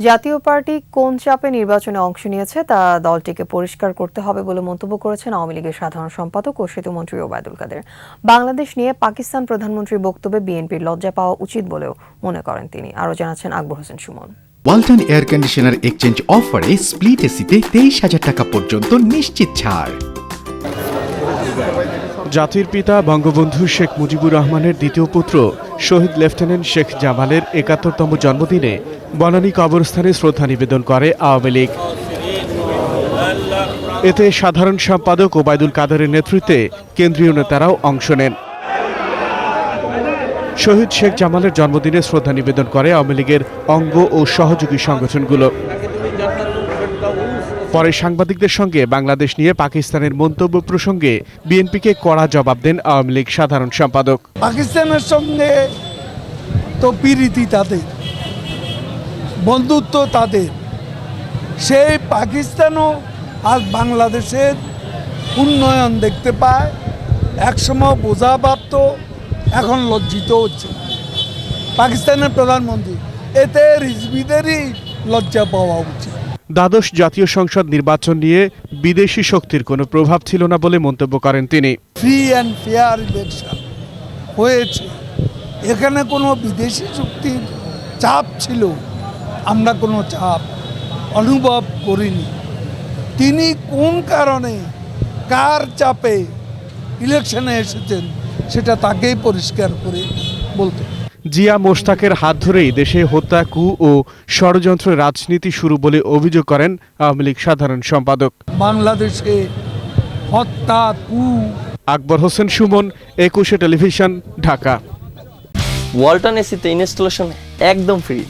জাতীয় পার্টি কোন চাপে নির্বাচনে অংশ নিয়েছে তা দলটিকে পরিষ্কার করতে হবে বলে মন্তব্য করেছেন আওয়ামী লীগের সাধারণ সম্পাদক ও সেতুমন্ত্রী ওবায়দুল কাদের। বাংলাদেশ নিয়ে পাকিস্তান প্রধানমন্ত্রীর বক্তব্যে বিএনপির লজ্জা পাওয়া উচিত বলেও মনে করেন তিনি। আরও জানাচ্ছেন Akbar Hossain Suman. Walton air conditioner exchange অফারে স্প্লিট এসিতে তেইশ হাজার টাকা পর্যন্ত নিশ্চিত ছাড়। জাতির পিতা বঙ্গবন্ধু শেখ মুজিবুর রহমানের দ্বিতীয় পুত্র শহীদ লেফটেন্যান্ট শেখ জামালের একাত্তরতম জন্মদিনে বনানী কবরস্থানে শ্রদ্ধা নিবেদন করে আওয়ামী লীগ। এতে সাধারণ সম্পাদক ওবায়দুল কাদেরের নেতৃত্বে কেন্দ্রীয় নেতারাও অংশ নেন। শহীদ শেখ জামালের জন্মদিনে শ্রদ্ধা নিবেদন করে আওয়ামী লীগের অঙ্গ ও সহযোগী সংগঠনগুলো। পরে সাংবাদিকদের সঙ্গে বাংলাদেশ নিয়ে পাকিস্তানের মন্তব্য প্রসঙ্গে বিএনপিকে কড়া জবাব দেন আওয়ামী লীগ সাধারণ সম্পাদক। পাকিস্তানের সঙ্গে তো পিরিতি তাদের, বন্ধুত্ব তাদের। সেই পাকিস্তানও আজ বাংলাদেশের উন্নয়ন দেখতে পায়, একসময় বোঝা ভাবত এখন লজ্জিত হচ্ছে। পাকিস্তানের প্রধানমন্ত্রী, এতে রিজবিদেরই লজ্জা পাওয়া উচিত। দ্বাদশ জাতীয় সংসদ নির্বাচন নিয়ে বিদেশি শক্তির কোনো প্রভাব ছিল না বলে মন্তব্য করেন তিনি। ফ্রি অ্যান্ড ফেয়ার ইলেকশন হয়েছে। এখানে কোনো বিদেশি শক্তির চাপ ছিল? আমরা কোনো চাপ অনুভব করিনি। তিনি কোন কারণে কার চাপে ইলেকশনে এসেছেন সেটা তাকেই পরিষ্কার করে বলতে। জিয়া মোশতাকের হাত ধরেই দেশে হত্যা কু ও ষড়যন্ত্র রাজনীতি শুরু বলে অভিযোগ করেন আওয়ামী লীগ সাধারণ সম্পাদক। বাংলাদেশকে হত্যা কু। আকবর হোসেন সুমন একুশে টেলিভিশন ঢাকা। ওয়ালটন এসিতে ইনস্টলেশন একদম ফ্রি।